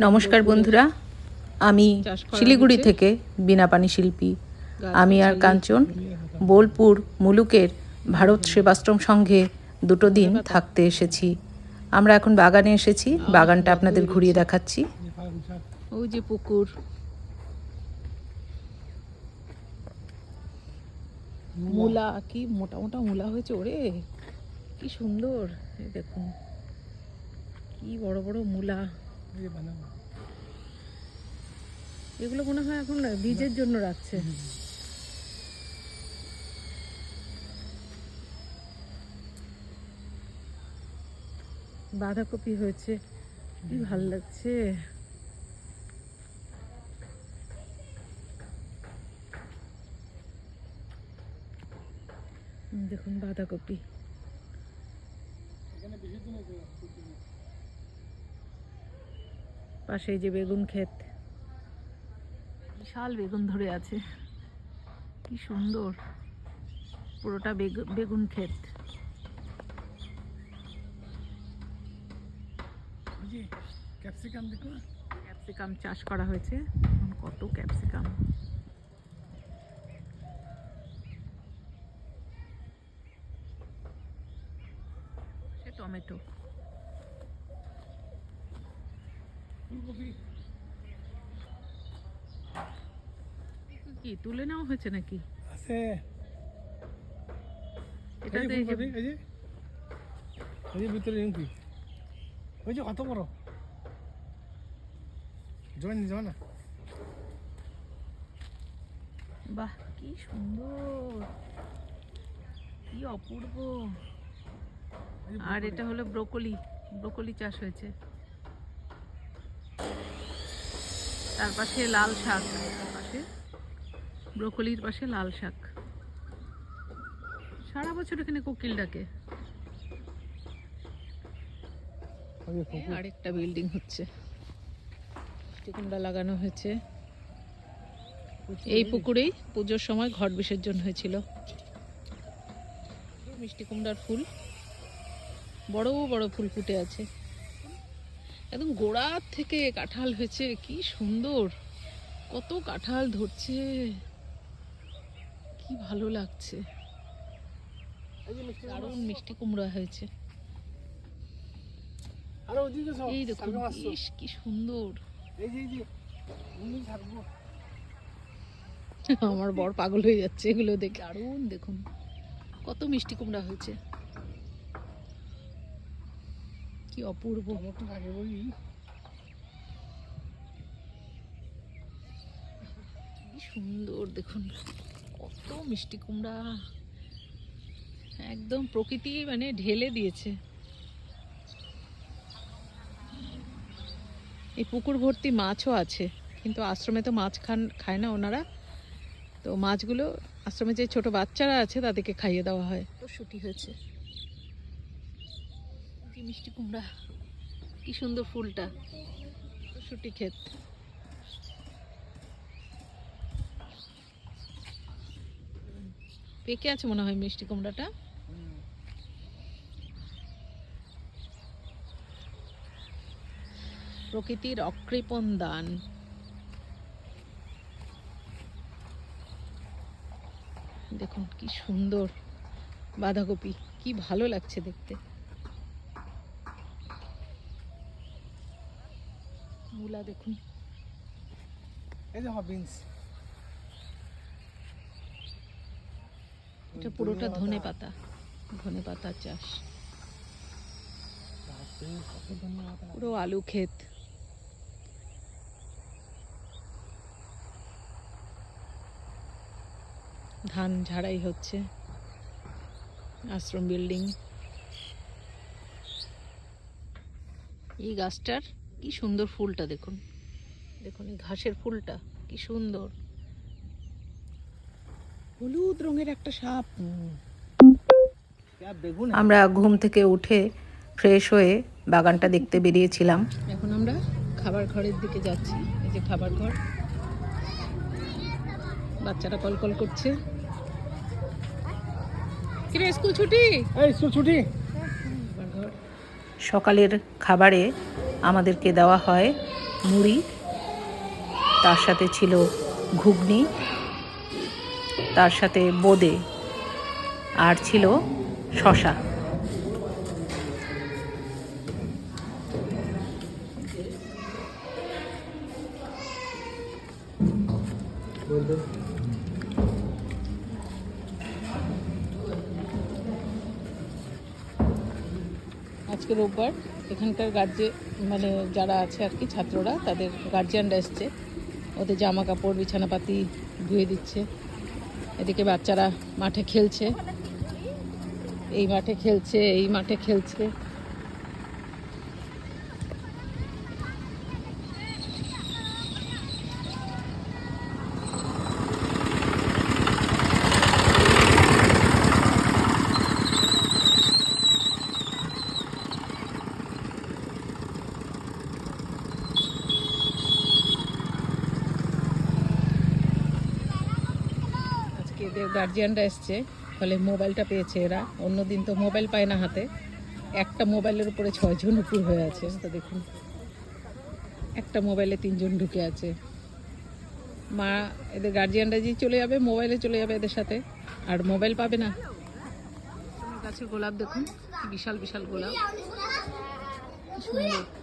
নমস্কার বন্ধুরা আমি শিলিগুড়ি। থেকে বিনাপানি শিল্পী। আমি আর কাঞ্চন বোলপুর মুলুকের ভারত সেবাশ্রম সংঘে দুটো দিন থাকতে এসেছি। আমরা এখন বাগানে এসেছি বাগানটা আপনাদের ঘুরিয়ে দেখাচ্ছি। ওই যে পুকুর। মূলা কি মোটা মোটা মূলা হয়েছে ওরে। কি সুন্দর দেখুন। কি বড় বড় মূলা। এগুলো মনে হয় এখন বীজের জন্য রাখছে। বাঁধাকপি হয়েছে। কি ভালো লাগছে। দেখুন বাঁধাকপি। পাশে যে বেগুন ক্ষেত। বিশাল বেগুন ধরে আছে। কি সুন্দর। পুরোটা বেগু- বেগুন ক্ষেত। ক্যাপসিকাম দেখো ক্যাপসিকাম চাষ করা হয়েছে। দেখুন কত ক্যাপসিকাম। টমেটো। ফুলকপি কি তুলে নেওয়া হয়েছে নাকি? আছে। এটা এই যে ফুলকপি, এই যে এই যে ভিতরে নিমকি ওই যে কত বড়। জয়েন জয় না। বাহ কি সুন্দর। কি অপূর্ব। আর এটা হলো ব্রোকলি। ব্রোকলি চাষ হয়েছে। তার পাশে লাল শাক তার পাশে ব্রোকলির পাশে লাল শাক। সারা বছর এখানে কোকিল ডাকে। আরেকটা বিল্ডিং হচ্ছে। কুমড়া লাগানো হয়েছে। এই পুকুরেই পুজোর সময় ঘট বিসর্জন হয়েছিল। মিষ্টি কুমড়ার ফুল। বড় বড় ফুল ফুটে আছে। একদম গোড়ার থেকে কাঁঠাল হয়েছে কি সুন্দর। কত কাঁঠাল ধরছে। কি ভালো লাগছে। মিষ্টি দারুণ মিষ্টি কুমড়া হয়েছে। আরে এই দেখুন কি সুন্দর। আমার বর পাগল হয়ে যাচ্ছে এগুলো দেখে। দারুণ দেখুন কত মিষ্টি কুমড়া হয়েছে। কি অপূর্ব। সুন্দর দেখুন কত মিষ্টি কুমড়া। একদম প্রকৃতি মানে ঢেলে দিয়েছে। এই পুকুর ভর্তি মাছও আছে কিন্তু আশ্রমে তো মাছ খান খায় না ওনারা। তো মাছগুলো আশ্রমে যে ছোট বাচ্চারা আছে তাদেরকে খাইয়ে দেওয়া হয়। তো শুটি হয়েছে। মিষ্টি কুমড়া। কি সুন্দর ফুলটা। শুটি ক্ষেত। পেকে আছে মনে হয় মিষ্টি কুমড়াটা? প্রকৃতির অকৃপণ দান। দেখুন কি সুন্দর বাঁধাকপি। কি ভালো লাগছে দেখতে। মূলা দেখুন। এই যে বিনস এটা পুরোটা ধনে পাতা। ধনে পাতা চাষ। পুরো আলু ক্ষেত। ধান ঝাড়াই হচ্ছে আশ্রম বিল্ডিং এই গাছটার কি সুন্দর ফুলটা দেখুন। দেখুন এই ঘাসের ফুলটা কি সুন্দর। হলুদ রঙের একটা সাপ। আমরা ঘুম থেকে উঠে ফ্রেশ হয়ে বাগানটা দেখতে বেরিয়েছিলাম। এখন আমরা খাবার ঘরের দিকে যাচ্ছি এই যে খাবার ঘর। বাচ্চারা কল কল করছে। কিরে স্কুল ছুটি? এই ছুটি। সকালের খাবারে আমাদেরকে দেওয়া হয় মুড়ি। তার সাথে ছিল ঘুগনি। তার সাথে বোঁদে। আর ছিল শশা আজকে রোববার। এখানকার গার্জে মানে যারা আছে আর কি ছাত্ররা, তাদের গার্জিয়ানরা এসছে। ওদের জামা কাপড় বিছানাপাতি ধুয়ে দিচ্ছে। এদিকে বাচ্চারা মাঠে খেলছে। এই মাঠে খেলছে, এই মাঠে খেলছে আজকে এদের গার্জিয়ানরা এসছে, ফলে মোবাইলটা পেয়েছে এরা। অন্যদিন তো মোবাইল পায় না হাতে। একটা মোবাইলের উপরে ছয়জন উপর হয়ে আছে। তো দেখুন, একটা মোবাইলে তিনজন ঢুকে আছে। মা, এদের গার্জিয়ানরা যে চলে যাবে, মোবাইলে চলে যাবে এদের সাথে। আর মোবাইল পাবে না। গাছের গোলাপ দেখুন, বিশাল বিশাল গোলাপ। সুন্দর।